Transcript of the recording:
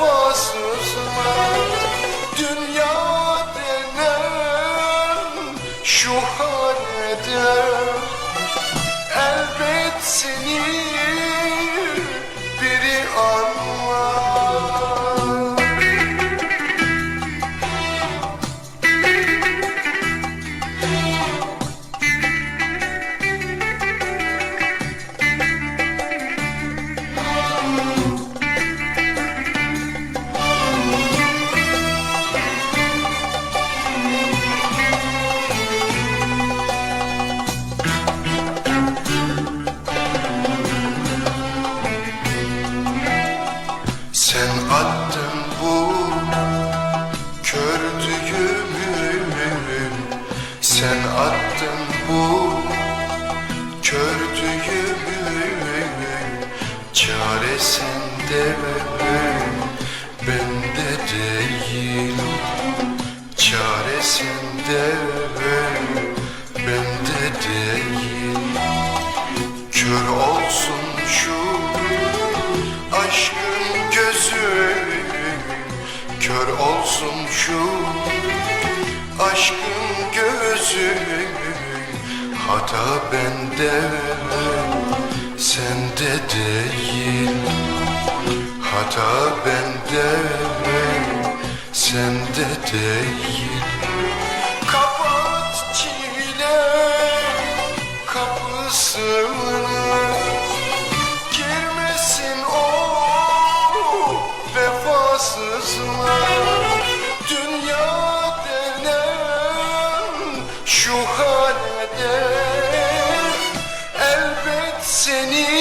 vefasızlar Dünya denen şu halde Elbet seni Sen attın bu kör düğümü Çaresinde bende değil. Çaresinde bende değil. Kör olsun şu aşkın gözü Kör olsun şu aşkın Hata bende sende değil. Hata bende sende değil. Kapat çile kapısını seni.